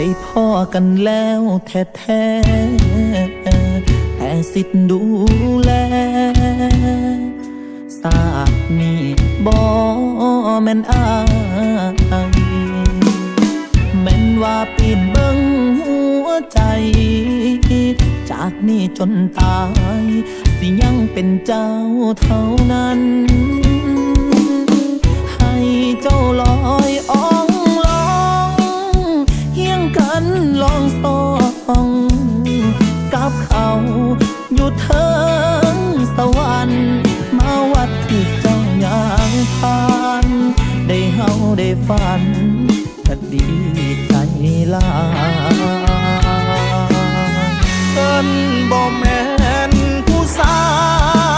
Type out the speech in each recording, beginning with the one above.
ได้พ่อกันแล้วแท้แท้แต่สิทธิ์ดูแลสาดนี้บ่แม่นอายแม่นว่าปีนเบิ่งหัวใจ จากนี้จนตาย สิยังเป็นเจ้าเท่านั้น อยู่เทิงสวรรค์มาวัดที่เจ้าอย่างผ่าน ได้เฮาได้ฝันก็ดีใจลาเอิ้นบ่แม่นผู้สาว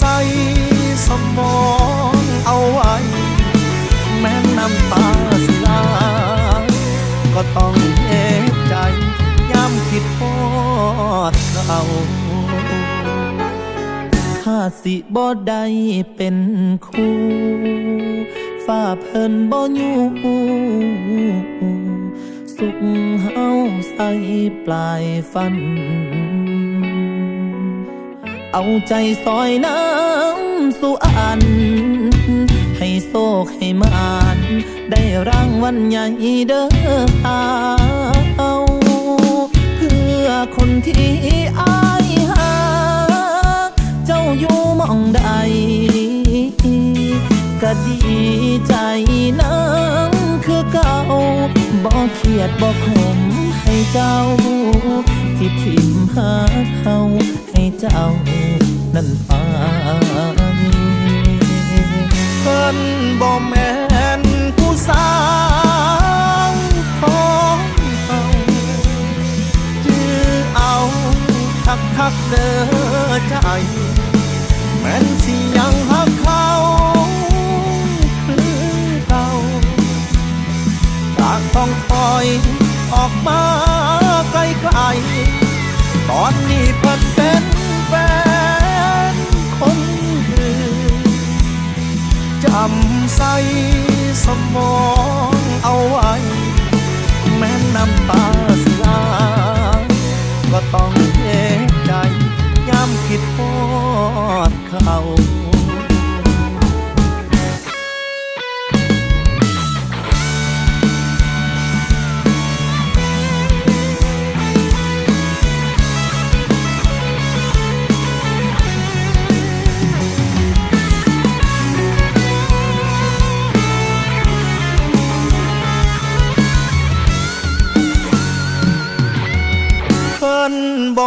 ใส่สมองเอาไว้ แม้น้ำตาสิลา ก็ต้องเอใจย้ำคิดพอดเขาถ้าสิบ่ได้เป็นคู่ฝ้าเพิ่นบ่อยู่สุขเฮาใส่ปลายฟัน เอาใจซอยน้ำ สู่อัน ให้โซกให้มาน ได้รางวัลใหญ่เด้อสาวเพื่อคนที่อายหาเจ้าอยู่มองใดก็ดีใจน้ำคือเก่าบ่เครียดบ่ขมให้เจ้า ที่ทิมหาเขาให้เจ้า นั้นไป กคักเด้อใจ แม่นสิยังหักเขาคือเก่าต่างต้องถอยออกมา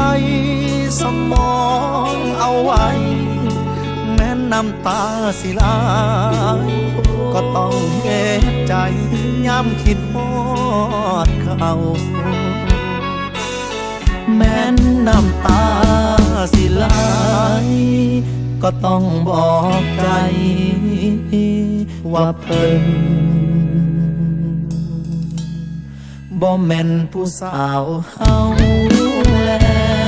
ส่สมองเอาไว้ แม้น้ำตาสิลายก็ต้องเอะใจย้ำคิดพอดเขาแม้นน้ำตาสิไหลก็ต้องบอกใจ ว่าเพิ่นบ่แม่นผู้สาวเฮา แล้ว